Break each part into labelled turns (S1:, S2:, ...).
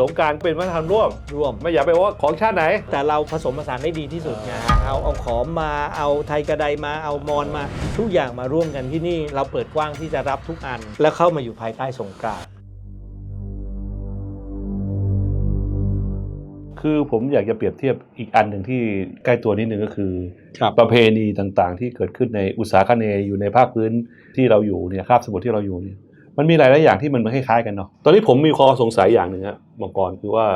S1: สงกรารเป็นวัฒนธรรมร่วม
S2: ร่วม
S1: ไม่อยากไปว่าของชาติไหน
S2: แต่เราผสมผสานได้ดีที่สุดไงฮะเอาเอาขอมมาเอาไทยกระไดมาเอามอนมาทุกอย่างมาร่วมกันที่นี่ เราเปิดกว้างที่จะรับทุกอัน แล้วเข้ามาอยู่ภายใต้สงกรานต์
S1: คือผมอยากจะเปรียบเทียบอีกอันหนึ่งที่ใกล้ตัวนิดนึงก็คือ
S2: ครับ
S1: ประเพณีต่างๆ ที่เกิดขึ้นในอุตสาหคเนย์อยู่ในภาคพื้นที่เราอยู่เนี่ยคาบสมุทรที่เราอยู่เนี่ย มันมีหลายหลายๆอย่างที่มันคล้ายๆกันเนาะตอนนี้ผมมีข้อสงสัยอย่างหนึ่งฮะมังกรคือว่า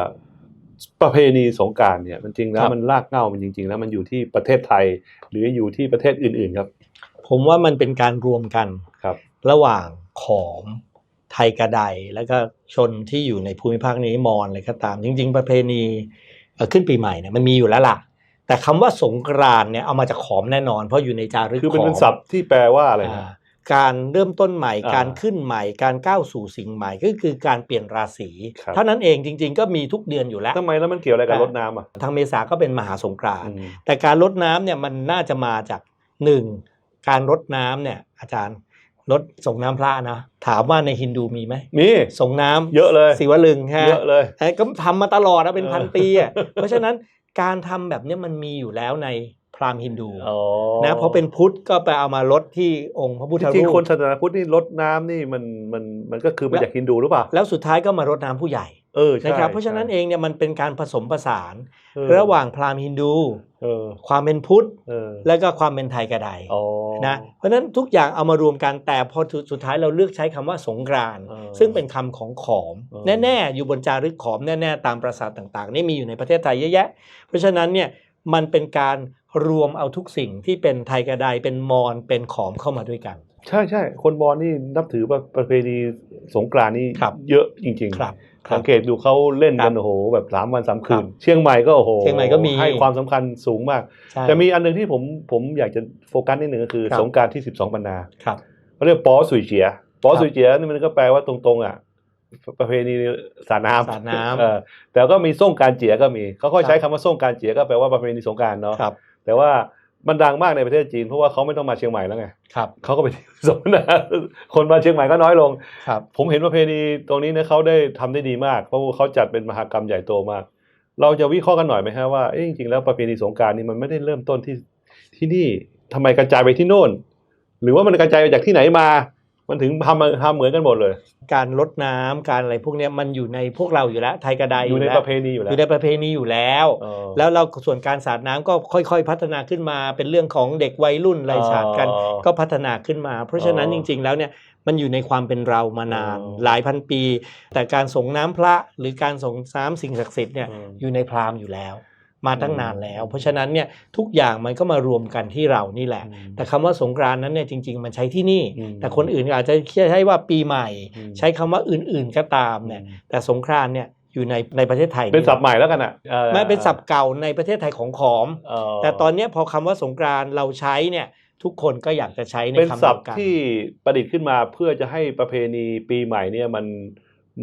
S1: ประเพณีสงกรารเนี่ยมันจริงแล้วมันรากเหง้ามันจริง ๆ แล้วมันอยู่ที่ประเทศไทย หรืออยู่ที่ประเทศอื่นๆครับ
S2: ผมว่ามันเป็นการรวมกัน
S1: ครับ
S2: ระหว่างขอมไทยกระไดแล้วก็ชนที่อยู่ในภูมิภาคนี้มอญอะไรก็ตาม จริง ๆ ประเพณีเอ่อขึ้นปีใหม่เนี่ยมันมีอยู่แล้วล่ะแต่คำว่าสงกรานต์เนี่ยเอามาจากขอมแน่นอน เพราะอยู่ในจารึก
S1: คือเป็น
S2: ข
S1: เป็
S2: อนม
S1: ศัพท์ที่แปลว่าอะไรนะ
S2: อ่า การเริ่มต้นใหม่
S1: อ่า
S2: การขึ้นใหม่ การก้าวสู่สิ่งใหม่ก็คือการเปลี่ยนราศี
S1: ครับ
S2: เท่านั้นเองจริง ๆ ก็มีทุกเดือนอยู่แล้ว
S1: ทำไมแล้วมันเกี่ยวอะไรกับรถน้ำอะ
S2: ทางเมษาก็เป็นมหาสงกรานต์
S1: อืม
S2: แต่การลดน้ำเนี่ยมันน่าจะมาจากหนึ่งการรดน้ำเนี่ยอาจารย์รดส่งน้ำพระนะถามว่าในฮินดูมีไหม
S1: มี
S2: ส่งน้ำ
S1: เยอะเลย
S2: ศิวลึงฮะ
S1: เยอะเลย
S2: แต่ก็ทำมาตลอดนะเป็น
S1: เออ
S2: พันปีอะเพราะฉะนั้นการทำแบบเนี้ยมันมีอยู่แล้วใน พราหมณ์ฮินดู
S1: อ๋อ
S2: นะพอเป็นพุทธก็ไปเอามาลดที่องค์พระพุทธ
S1: จ
S2: รู
S1: ริงๆคน
S2: ป
S1: ศาสนาพุทธนี่ลดน้ำนี่มันมันมันก็คือมาจากฮินดูหรือเปล่า
S2: แล้วสุดท้ายก็มารดน้ำผู้ใหญ่
S1: เออใช่
S2: นะครับเพราะฉะนั้น
S1: ใช่
S2: เองเนี่ยมันเป็นการผสมผสาน
S1: เออ
S2: ระหว่างพราหมณ์ฮินดู
S1: เออ
S2: ความเป็นพุทธ
S1: เออ
S2: แล้วก็ความเป็นไทยกระได
S1: อ๋อ
S2: นะเพราะฉะนั้นทุกอย่างเอามารวมกันแต่พอสุดท้ายเราเลือกใช้คำว่าสงกรานต์
S1: เออ
S2: ซึ่งเป็นคำของขอม
S1: เออ
S2: แน่ๆ อยู่บนจารึกขอมแน่ๆ ตามปราสาทต่างๆ นี่มีอยู่ในประเทศไทยเยอะแยะ เพราะฉะนั้นเนี่ยมันเป็นการ รวมเอาทุกสิ่งที่เป็นไทยกระไดเป็นมอญเป็นขอมเข้ามาด้วยกัน
S1: ใช่ใช่คนบอลนี่นับถือว่าประเพณีสงกรานต์นี่
S2: ครับ
S1: เยอะจริง ๆ
S2: ครับ
S1: สังเกตดูเขาเล่นกัน
S2: ครับ
S1: โอ้โหแบบสามวันสามคื
S2: ครั
S1: น
S2: บ
S1: เชียงใหม่ก็โอ้โห
S2: เชียงใหม่ก็มี
S1: ให้ความสำคัญสูงมาก
S2: ใช่
S1: แต่มีอันหนึงที่ผมผมอยากจะโฟกัสนิดหนึ่งก็คือ
S2: ครับ
S1: สงกรารที่ 12ปันนา
S2: ครับ
S1: เขาเรียกปอสุยเจียปอ
S2: ครับ
S1: สุยเจียนี่มันก็แปลว่าตรงๆอะประเพณีสาดน้ำ
S2: สาดน้ำ
S1: เออแต่ก็มีส่งการเจียก็มีเขาก็ใช้
S2: ครับ
S1: คำว่าส่งการเจียก็แปลว่าประเพณีสงกรารเนาะ
S2: ครับ
S1: แต่ว่ามันดังมากในประเทศจีนเพราะว่าเขาไม่ต้องมาเชียงใหม่แล้วไง
S2: ครับ
S1: เขาก็ไปที่สงกรานต์คนมาเชียงใหม่ก็น้อยลง
S2: ครับ
S1: ผมเห็นประเพณีตรงนี้เนี่ยเขาได้ทำได้ดีมาก เพราะว่าเขาจัดเป็นมหากรรมใหญ่โตมาก เราจะวิเคราะห์กันหน่อยไหมฮะว่าเอ๊ะจริงๆแล้วประเพณีสงกรารนี่มันไม่ได้เริ่มต้นที่ที่นี่ทำไมกระจายไปที่โน่น หรือว่ามันกระจายไปจากที่ไหนมา มันถึงทำมาทำเหมือนกันหมดเลย
S2: การลดน้ำการอะไรพวกเนี้ยมันอยู่ในพวกเราอยู่แล้วไทยกระได
S1: อยู่ใน
S2: แล้ว
S1: ประเพณีอยู่
S2: อ
S1: แล้ว
S2: ยู่ในประเพณีอยู่แล้ว
S1: เออ
S2: แล้วเราส่วนการสาดน้ำก็ค่อยๆ พัฒนาขึ้นมาเป็นเรื่องของเด็กวัยรุ่นอะไรสาดกัน
S1: อ๋อ
S2: ก็พัฒนาขึ้นมา เพราะฉะนั้น
S1: อ๋
S2: จ
S1: อ
S2: ริง ๆ แล้วเนี่ยมันอยู่ในความเป็นเรามานาน
S1: อ๋อ
S2: หลายพันปี แต่การส่งน้ำพระหรือการส่งน้ำสิ่งศักดิ์สิทธิ์เนี่ย
S1: อืม
S2: อยู่ในพราหมณ์อยู่แล้ว มาตั้งนานแล้ว
S1: อืม
S2: เพราะฉะนั้นเนี่ยทุกอย่างมันก็มารวมกันที่เรานี่แหละ
S1: อืม
S2: แต่คำว่าสงกรานต์นั้นเนี่ยจริง ๆ มันใช้ที่นี่
S1: อืม
S2: แต่คนอื่นอาจจะใช้ว่าปีใหม่
S1: อืม
S2: ใช้คำว่าอื่นๆก็ตามเนี่ย
S1: อืม
S2: แต่สงกรานต์เนี่ยอยู่ในในประเทศไทย
S1: เป็นศัพท์ใหม่แล้วกันอะออ
S2: ไม่เป็นศัพท์เก่าในประเทศไทยของขอม
S1: เออ
S2: แต่ตอนเนี้ยพอคำว่าสงกรานต์เราใช้เนี่ยทุกคนก็อยากจะใช้ใน
S1: เป็น
S2: คำ
S1: ศั
S2: เดี
S1: พ
S2: ยว
S1: ท์
S2: กัน
S1: ที่ประดิษฐ์ขึ้นมาเพื่อจะให้ประเพณีปีใหม่เนี่ยมัน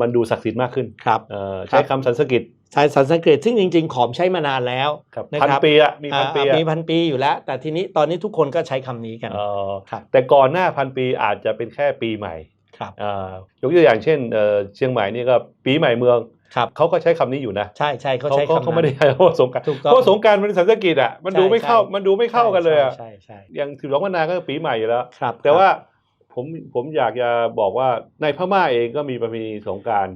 S1: มันดูศักดิ์สิทธิ์มากขึ้น
S2: ครับ
S1: เอ่อใช้คำสันสกฤต
S2: ใช้สันสกฤตซึ่งจริง ๆ ขอมใช้มานานแล้ว
S1: ครับ
S2: นะ
S1: พัน
S2: ครับ
S1: ปีอะมีพันปี
S2: อ่า
S1: อะ
S2: มีพันปีอยู่แล้ว แต่ทีนี้ตอนนี้ทุกคนก็ใช้คำนี้กัน
S1: เอ่อ
S2: ครับ
S1: แต่ก่อนหน้าพันปีอาจจะเป็นแค่ปีใหม่
S2: ครับ
S1: อ่ายกตัวอย่างเช่นเอ่อเชียงใหม่นี่ก็ปีใหม่เมือง
S2: ครับ
S1: เขาก็ใช้คำนี้อยู่นะ
S2: ใช่ใช่เขา
S1: เขา
S2: ใช้
S1: เขา
S2: คำ
S1: เขา
S2: นั้
S1: ไม่
S2: น
S1: ได้ใช้คำว่าสงกราร
S2: ถูกต้อง
S1: เพราะสงกรารมันเป็นสันสกฤตอะมันดู
S2: ใช่
S1: ไม่เข้า
S2: ใช่
S1: มันดูไม่เข้ากันเลยอะ
S2: ใช่ใช่ใช่
S1: อย่างสิบสองวันนาก็ปีใหม่อยู่แล้ว
S2: ครับ
S1: แต่ว่า ผมผมอยากจะบอกว่าในพม่าเองก็มีประเพณีสงการ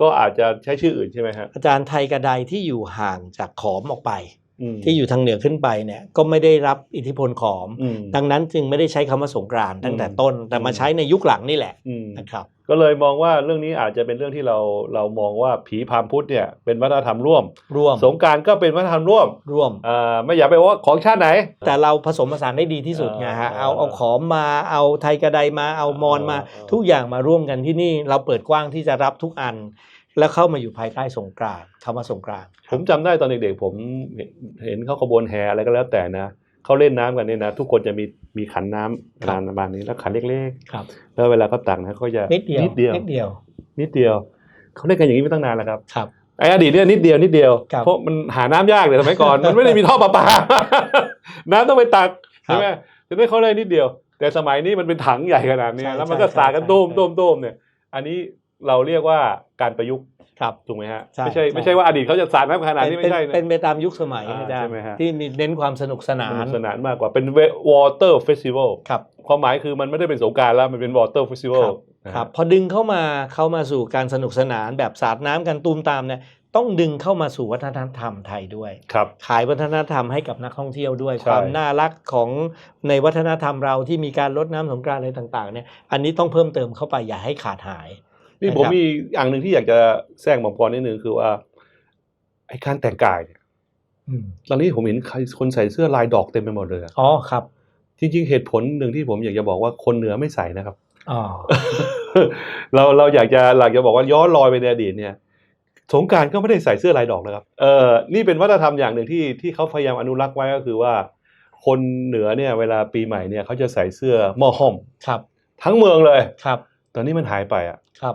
S1: ก็อาจจะใช้ชื่ออื่นใช่ไหมฮะ
S2: อาจารย์ไทยกระไดที่อยู่ห่างจากขอมออกไป ที่อยู่ทางเหนือขึ้นไปเนี่ยก็ไม่ได้รับอิทธิพลขอม
S1: อืม
S2: ดังนั้นจึงไม่ได้ใช้คำว่าสงกรานต์ตั้งแต่
S1: อืม
S2: ต้น แต่มาใช้ในยุคหลังนี่แหละ
S1: อืม
S2: นะครับ
S1: ก็เลยมองว่าเรื่องนี้อาจจะเป็นเรื่องที่เราเรามองว่าผีพรามพุทธเนี่ยเป็นวัฒนธรรมร่วม
S2: ร่วม
S1: สงกรารก็เป็นวัฒนธรรมร่วม
S2: ร่วม
S1: อ่าไม่อยากไปว่าของชาติไหน
S2: แต่เราผสมผสานได้ดีที่สุดไงฮะ
S1: อ่า
S2: เอาเอาขอมมาเอาไทยกระไดมาเอามอนมา
S1: อ่า
S2: ทุกอย่างมาร่วมกันที่นี่เราเปิดกว้างที่จะรับทุกอัน แล้วเข้ามาอยู่ภายใต้สงกรานต์คำว่าสงกรานต์
S1: ผมจำได้ตอนเด็กๆผมเห็นเขาขบวนแห่อะไรก็แล้วแต่นะเขาเล่นน้ำกันเนี่ยนะ ทุกคนจะมีมีขันน้ำขนาดประมาณนี้แล้วขันเล็ก
S2: ครับ
S1: ๆแล้วเวลาเขาตักนะเขาจะ
S2: นิดเดียว
S1: นิดเดียว
S2: นิดเดียว
S1: นิดเดียวเขาเล่นกันอย่างนี้มาตั้งนานแล้วครับ
S2: ครับ
S1: ไอ้อดีตเนี่ยนิดเดียวนิดเดียว
S2: ครับ
S1: เพราะมันหาน้ำยากเลยสมัยก่อนมันไม่ได้มีท่อประปา น้ำต้องไปตัก
S2: ครับ
S1: ใช่ไหมจะได้เขาได้นิดเดียว แต่สมัยนี้มันเป็นถังใหญ่ขนาดนี้
S2: ใช่
S1: แล้วมันก็
S2: ใช่
S1: สาดกัน
S2: ใช่
S1: โต้ม
S2: ใช่
S1: โต้มโต้มเนี่ย อันนี้ เราเรียกว่าการประยุกต์
S2: ครับ
S1: ถูกไหมฮะ
S2: ใช่
S1: ไม่ใช่
S2: ใช่
S1: ไม่ใช่ว่าอดีตเขาจะสาดน้ำขนาดนี้
S2: เป็น
S1: ไม่ใช่
S2: เป็น
S1: นะ
S2: ไปตามยุคสมัย
S1: อ่า
S2: อาจาร
S1: ใช่
S2: ย์
S1: ไหมฮะ
S2: ที่เน้นความสนุกสนา
S1: สนุ
S2: น
S1: กสนานมากกว่าเป็น water festival
S2: ครับ
S1: ความหมายคือมันไม่ได้เป็นสงกรารแล้วมันเป็น water festival นะฮะ
S2: ครับพอดึงเข้ามาเข้ามาสู่การสนุกสนานแบบสาดน้ำกันตูมตามเนี่ยต้องดึงเข้ามาสู่วัฒนธรรมไทยด้วย
S1: ครับ
S2: ขายวัฒนธรรมให้กับนักท่องเที่ยวด้วย
S1: ใช่
S2: ความน่ารักของในวัฒนธรรมเราที่มีการลดน้ำสงกรานต์อะไรต่างๆเนี่ยอันนี้ต้องเพิ่มเติมเข้าไปอย่าให้ขาดหาย
S1: นี่
S2: นะครับ
S1: ผมมีอย่างหนึ่งที่อยากจะแซงบอกกรนิดนึงคือว่าไอ้การแต่งกายเนี่ย
S2: อืม
S1: ตอนนี้ผมเห็นใครคนใส่เสื้อลายดอกเต็มไปหมดเลยอะ
S2: อ๋อครับ
S1: จริง ๆ เหตุผลหนึ่งที่ผมอยากจะบอกว่าคนเหนือไม่ใส่นะครับ
S2: อ๋อ
S1: เราเราอยากจะอยากจะบอกว่าย้อนรอยไปในอดีตเนี่ย สงกรารก็ไม่ได้ใส่เสื้อลายดอกนะครับ เออนี่เป็นวัฒนธรรมอย่างหนึ่งที่ที่เขาพยายามอนุรักษ์ไว้ก็คือว่า คนเหนือเนี่ย เวลาปีใหม่เนี่ยเขาจะใส่เสื้อหม้อห้อม
S2: ครับ
S1: ทั้งเมืองเลย
S2: ครับ
S1: ตอนนี้มันหายไปอะ
S2: ครับ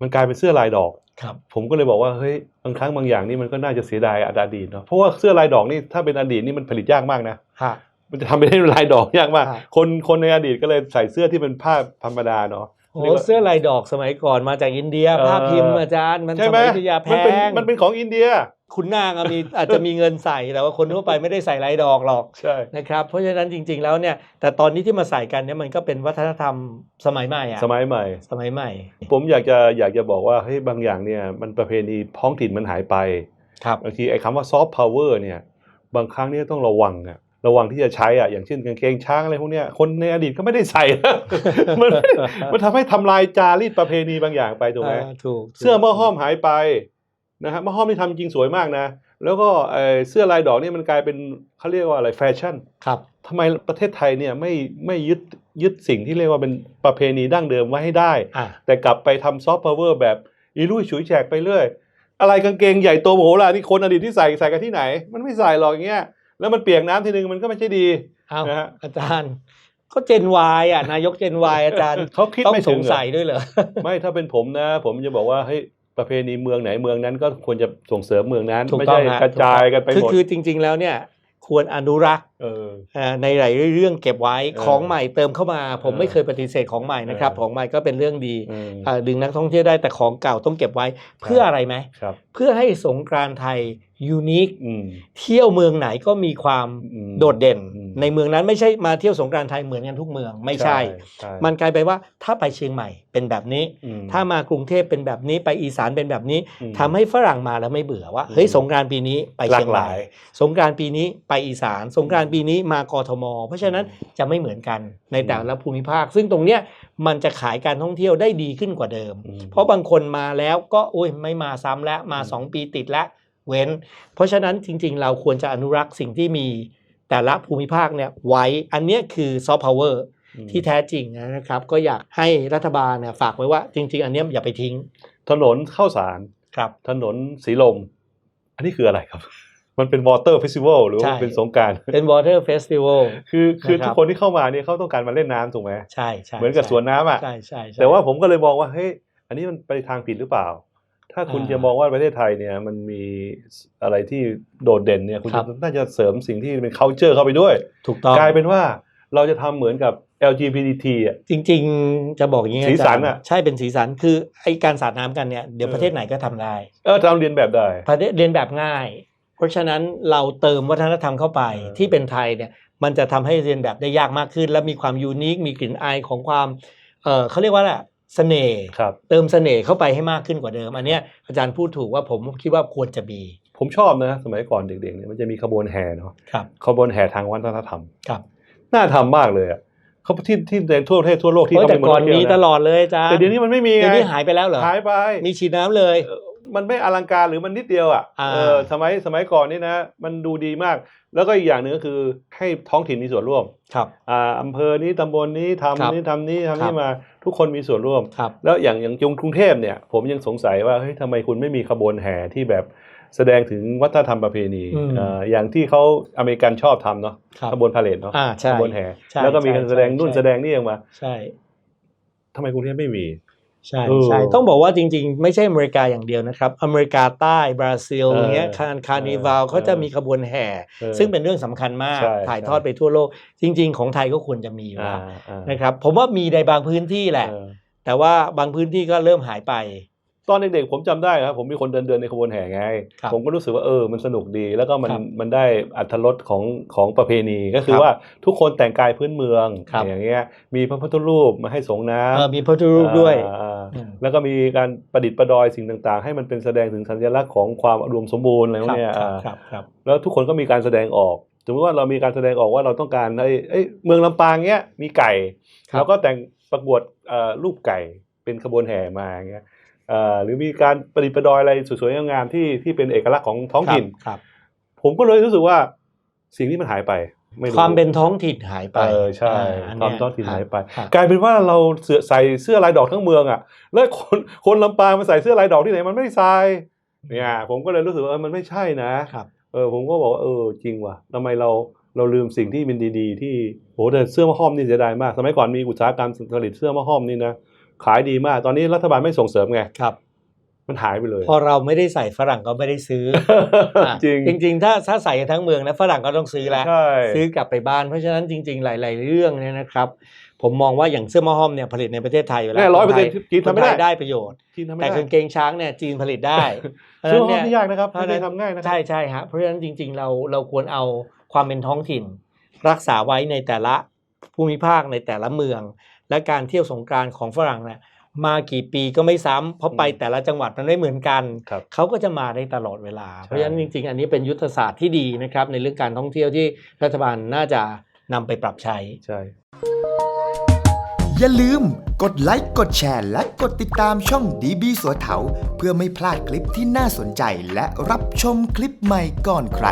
S1: มันกลายเป็นเสื้อลายดอก
S2: ครับ
S1: ผมก็เลยบอกว่าเฮ้ยบางครั้งบางอย่างนี่มันก็น่าจะเสียดายอดีตเนาะเพราะว่าเสื้อลายดอกนี่ถ้าเป็นอดีตนี่มันผลิตยากมากนะ
S2: ฮะ
S1: มันจะทำเป็นลายดอกยากมาก
S2: ครับ
S1: คนคนในอดีตก็เลยใส่เสื้อที่เป็นผ้าธรรมดาเนาะ
S2: โอ้เสื้อลายดอกสมัยก่อนมาจากอินเดีย
S1: เออ
S2: ภาพพิมพ์อาจารย์มัน
S1: ใช่
S2: ส
S1: ไหม
S2: มัยอยุธยาแพ
S1: มันเป็น
S2: ง
S1: มันเป็นของอินเดีย
S2: คุณนางอะมีอาจจะมีเงินใส่แต่ว่าคนทั่วไปไม่ได้ใส่ลายดอกหรอก
S1: ใช่
S2: นะครับเพราะฉะนั้นจริง ๆแล้วเนี่ย แต่ตอนนี้ที่มาใส่กันเนี่ยมันก็เป็นวัฒนธรรมสมัยใหม่อะ
S1: สมัยใหม่
S2: สมัยใหม่
S1: ผมอยากจะอยากจะบอกว่าเฮ้ยบางอย่างเนี่ยมันประเพณีท้องถิ่นมันหายไป
S2: ครับ
S1: บางทีไอ้คำว่าซอฟต์พาวเวอร์เนี่ยบางครั้งเนี่ยต้องระวังอะระวังที่จะใช้อะอย่างเช่นกางเกงช้างอะไรพวกเนี้ยคนในอดีตก็ไม่ได้ใส่ มันไม่มันทำให้ทำลายจารีตประเพณีบางอย่างไปถูกไหม
S2: อ่าถูก
S1: เสื้อหม้อห้อมหายไป นะฮะหม้อห้อมนี่ทำจริงสวยมากนะ แล้วก็เอ่อเสื้อลายดอกนี่มันกลายเป็นเขาเรียกว่าอะไรแฟชั่น
S2: ครับ
S1: ทำไมประเทศไทยเนี่ยไม่ไม่ยึดยึดสิ่งที่เรียกว่าเป็นประเพณีดั้งเดิมไว้ให้ได้
S2: อ่า
S1: แต่กลับไปทำซอฟต์พาวเวอร์แบบอีลุยฉุยแฉกไปเรื่อยอะไรกางเกงใหญ่โตโมโหลานนี่คนอดีตที่ใส่ใส่กันที่ไหน มันไม่ใส่หรอกอย่างเงี้ยแล้วมันเปียกน้ำทีนึงมันก็ไม่ใช่ดี
S2: เอา
S1: นะฮะ
S2: อาจารย์ก็เจนวายอะนายกเจนวายอาจารย์
S1: เขาคิด
S2: ต้อง
S1: ไม่
S2: ส
S1: ถึ
S2: ง
S1: งเหรอ
S2: สัยด้วยเหรอ
S1: ไม่ถ้าเป็นผมนะ ผมจะบอกว่าเฮ้ย ประเพณีเมืองไหนเมืองนั้นก็ควรจะส่งเสริมเมืองนั้น
S2: ถูก
S1: ไม่
S2: ต้อง
S1: ใช่
S2: ฮะ
S1: กระจายกันไป
S2: คือ
S1: หมด
S2: คือจริง ๆ แล้วเนี่ยควรอนุรักษ์
S1: เออ
S2: อ่าในหลายเรื่องเก็บไว้
S1: เออ
S2: ของใหม่เติมเข้ามา ผม
S1: เออ
S2: ไม่เคยปฏิเสธของใหม่นะครับ
S1: เออ
S2: ของใหม่ก็เป็นเรื่องดี
S1: เออ
S2: อ่าดึงนักท่องเที่ยวได้แต่ของเก่าต้องเก็บไว้เพื่ออะไรไหม
S1: ครับ
S2: เพื่อให้สงกรานต์ไทยยูนิค
S1: อืม
S2: เที่ยวเมืองไหนก็มีความ
S1: อืม
S2: โดดเด่น
S1: อืม
S2: ในเมืองนั้นไม่ใช่มาเที่ยวสงกรานต์ไทยเหมือนกันทุกเมืองไม่ใช่
S1: ใช่
S2: มันกลายไปว่าถ้าไปเชียงใหม่เป็นแบบนี้
S1: อืม
S2: ถ้ามากรุงเทพเป็นแบบนี้ไปอีสานเป็นแบบนี้
S1: อืม
S2: ทำให้ฝรั่งมาแล้วไม่เบื่อว่า
S1: อืม
S2: เฮ้ยสงกรานต์ปีนี้ไปเชียง
S1: ห
S2: ให
S1: ลากห
S2: ม่
S1: ลาย
S2: สงกรานต์ปีนี้ไปอีสานสงกรานต์ปีนี้มากทม เพราะฉะนั้นจะไม่เหมือนกันในแต่ละภูมิภาค ซึ่งตรงเนี้ยมันจะขายการท่องเที่ยวได้ดีขึ้นกว่าเดิม
S1: อืม
S2: เพราะบางคนมาแล้วก็โอ้ยไม่มาซ้ำแล้วมา
S1: อืม
S2: สองปีติดแล้วเว้น เพราะฉะนั้นจริง ๆ เราควรจะอนุรักษ์สิ่งที่มีแต่ละภูมิภาคเนี่ยไว้อันเนี้ยคือซอฟต์พาวเวอร์
S1: อืม
S2: ที่แท้จริงนะครับ ก็อยากให้รัฐบาลเนี่ยฝากไว้ว่าจริง ๆ อันเนี้ยอย่าไปทิ้ง
S1: ถนนข้าวสาร
S2: ครับ
S1: ถนนสีลม อันนี้คืออะไรครับ มันเป็นวอเตอร์เฟสติวัลหรือว่า
S2: ใช่
S1: มันเป็นสงกราร
S2: เป็น Water Festival
S1: คือคือ
S2: นะครับ
S1: ทุกคนที่เข้ามาเนี่ยเขาต้องการมาเล่นน้ำถูกไหม
S2: ใช่ใช่
S1: เหมือนกับสวนน้ำอะ
S2: ใช่ใช่ใช่
S1: แต่ว่าผมก็เลยมองว่าเฮ้ยอันนี้มันไปทางผิดหรือเปล่า ถ้าคุณ
S2: อ่า
S1: จะมองว่าประเทศไทยเนี่ยมันมีอะไรที่โดดเด่นเนี่ยคุณ
S2: ครั
S1: จะ
S2: บ
S1: น่าจะเสริมสิ่งที่เป็น culture เข้าไปด้วย
S2: ถูกต้อง
S1: กลายเป็นว่าเราจะทำเหมือนกับ LGBT อะ
S2: จริง ๆ จะบอกอย่างนี้
S1: สีสันา
S2: จารย์
S1: อะ
S2: ใช่เป็นสีสันคือไอการสาดน้ำกันเนี่ยเดี๋ยว
S1: เออ
S2: ประเทศไหนก็ทำได้
S1: เออทำเรียนแบบได้
S2: ประเทศเรียนแบบง่าย เพราะฉะนั้นเราเติมวัฒนธรรมเข้าไป
S1: เออ
S2: ที่เป็นไทยเนี่ยมันจะทำให้เรียนแบบได้ยากมากขึ้น และมีความยูนิคมีกลิ่นอายของความเออเขาเรียกว่าอะไรเสน่ห์
S1: ครับ
S2: เติมเสน่ห์เข้าไปให้มากขึ้นกว่าเดิม อันเนี้ยอาจารย์พูดถูกว่าผมคิดว่าควรจะมี
S1: ผมชอบนะสมัยก่อนเด็กๆเนี่ยมันจะมีขบวนแห่เนาะ
S2: ครับ
S1: ขบวนแห่ทางวัฒนธรรม
S2: ครับ
S1: น่าทำมากเลยอะเขาที่ที่ในทั่วประเทศทั่วโลกที่
S2: โอ้ย
S1: เขา
S2: แต่
S1: เป็น
S2: ก่อน
S1: เที่ยว
S2: มี
S1: นะ
S2: ตลอดเลยอาจารย์
S1: แต่เดี๋ยวนี้มันไม่มีไง
S2: เดี๋ยวนี้หายไปแล้วเหรอ
S1: หายไป
S2: มีฉีดน้ำเลย
S1: เออ มันไม่อลังการหรือมันนิดเดียวอะ
S2: อ่า
S1: เออสมัยสมัยก่อนนี่นะ มันดูดีมาก แล้วก็อีกอย่างหนึ่งก็คือให้ท้องถิ่นมีส่วนร่วม
S2: ครับ
S1: อ่าอำเภอนี้ตำบลนี้
S2: ครับ
S1: ทำนี้ทำนี้ทำ
S2: ครั
S1: นี้
S2: บ
S1: มาทุกคนมีส่วนร่วม
S2: ครับ
S1: แล้วอย่างอย่างกรุงเทพเนี่ย ผมยังสงสัยว่าเฮ้ยทำไมคุณไม่มีขบวนแห่ที่แบบแสดงถึงวัฒนธรรมประเพณี
S2: อืม
S1: อ่าอย่างที่เขาอเมริกันชอบทำเนาะ
S2: ครับ
S1: ขบวนพาเหรดเนาะ
S2: อ่าใช่
S1: ขบวนแห่
S2: ใช่
S1: แล้วก็มีการ
S2: ใช่
S1: แสดง
S2: ใช่
S1: นู่น
S2: ใช่
S1: แสดงนี่ออกมา
S2: ใช่
S1: ทำไมกรุงเทพไม่มี
S2: ใช่
S1: เออ
S2: ใช่ต้องบอกว่าจริงๆ ไม่ใช่อเมริกาอย่างเดียวนะครับ อเมริกาใต้บราซิล
S1: เออ
S2: อย่างเงี้ยคาร์คาร์นิวัล
S1: เออ
S2: เขาจะมีขบวนแห่
S1: ออ
S2: ซึ่งเป็นเรื่องสำคัญมาก
S1: ใช่
S2: ถ่าย
S1: ใช่
S2: ทอดไปทั่วโลก จริง ๆ ของไทยก็ควรจะมีอยู่
S1: อ่า
S2: แล้ว
S1: อ่า
S2: นะครับผมว่ามีในบางพื้นที่แหละ
S1: เออ
S2: แต่ว่าบางพื้นที่ก็เริ่มหายไป
S1: ตอนเด็กๆผมจำได้ครับผมมีคนเดินเดินในขบวนแห่ไง
S2: ครับ
S1: ผมก็รู้สึกว่าเออมันสนุกดีแล้วก็มัน
S2: ครับ
S1: มันได้อัตรสของของประเพณีก็คื
S2: ค
S1: อ
S2: รับ
S1: ว่าทุกคนแต่งกายพื้นเมือง
S2: ครับ
S1: อย่างเงี้ยมีพระพุทธรูปมาให้สงน้
S2: เออำมีพระพุทธรูปด้วย
S1: อ่า
S2: อืม
S1: แล้วก็มีการประดิษฐ์ประดอยสิ่งต่าง ๆ ให้มันเป็นแสดงถึงสัญลักษณ์ของความอุดมสมบูรณ์อะไรพวกเนี้ย
S2: ครับ
S1: อ่า
S2: ครับครับ
S1: แล้วทุกคนก็มีการแสดงออกสมมติว่าเรามีการแสดงออกว่าเราต้องการไอ้ไอ้เมืองลำปางเงี้ยมีไก่
S2: ครับ
S1: เราก็แต่งประกวดเอ่อรูปไก่เป็นขบวนแห่มาอย่างเงี้ยเอ่อ หรือมีการประดิษฐ์ประดอยอะไรสวยๆงามๆที่ที่เป็นเอกลักษณ์ของท้องถิ่น
S2: ครับ
S1: ผมก็เลยรู้สึกว่าสิ่งที่มันหายไปไม่รู้
S2: ความเป็นท้องถิ่นหายไป
S1: เออใช่
S2: อัน
S1: ควา
S2: เนี้
S1: มท้องถิ่นหายไป
S2: ครับ
S1: กลายเป็นว่าเราเสือใส่เสื้อลายดอกทั้งเมืองอะแล้วคนคนลำปางมาใส่เสื้อลายดอกที่ไหนมันไม่ใส่เนี่ยผมก็เลยรู้สึกว่าเออมันไม่ใช่นะครับเออผมก็บอกว่าเออจริงว่ะทำไมเราเราลืมสิ่งที่มันดี ๆ ที่โหแต่เสื้อมะห้อมนี่เสียดายมาก สมัยก่อนมีอุตสาหกรรมผลิตเสื้อมะห้อมนี่นะ ขายดีมาก ตอนนี้รัฐบาลไม่ส่งเสริมไง
S2: ครับ
S1: มันหายไปเลย
S2: พอเราไม่ได้ใส่ฝรั่งก็ไม่ได้ซื้ออะ
S1: จริง
S2: จริงๆถ้าถ้าใส่กันทั้งเมืองนะฝรั่งก็ต้องซื้อแล้ว
S1: ใช่
S2: ซื้อกลับไปบ้านเพราะฉะนั้นจริง ๆ หลาย ๆ เรื่องเนี่ยนะครับ ผมมองว่าอย่างเสื้อมอห้อมเนี่ยผลิตในประเทศไทยอยู่แล้ว
S1: แน่ร้อยเปอร์เซ็นต์
S2: คไท
S1: จีน
S2: คน
S1: ทำไม่
S2: ไท
S1: ได้
S2: ยได้ประโยชน์
S1: จีนทำไม่
S2: แต่
S1: ได้
S2: กางเกงช้างเนี่ยจีนผลิตได้เพราะฉะ
S1: เสื้อ
S2: นั้น
S1: มะห้อ
S2: เนี่ย
S1: มนี่ยากนะครับ
S2: เพราะ
S1: ไม่
S2: ฉะนั้น
S1: ได้ทำง่ายนะครั
S2: ใช่ใช่ฮะเพราะฉะนั้นจริง ๆ เราเราควรเอาความเป็นท้องถิ่น รักษาไว้ในแต่ละภูมิภาคในแต่ละเมือง และการเที่ยวสงกรานต์ของฝรั่งเนี่ยมากี่ปีก็ไม่ซ้ำเพราะไปแต่ละจังหวัดมันไม่เหมือนกัน
S1: ครับ
S2: เขาก็จะมาได้ตลอดเวลา เพราะฉะนั้นจริง ๆ อันนี้เป็นยุทธศาสตร์ที่ดีนะครับ ในเรื่องการท่องเที่ยวที่รัฐบาลน่าจะนำไปปรับใช้
S1: ใช่
S3: อย่าลืมกดไลค์กดแชร์และกดติดตามช่องดีบีสัวเถาเพื่อไม่พลาดคลิปที่น่าสนใจและรับชมคลิปใหม่ก่อนใคร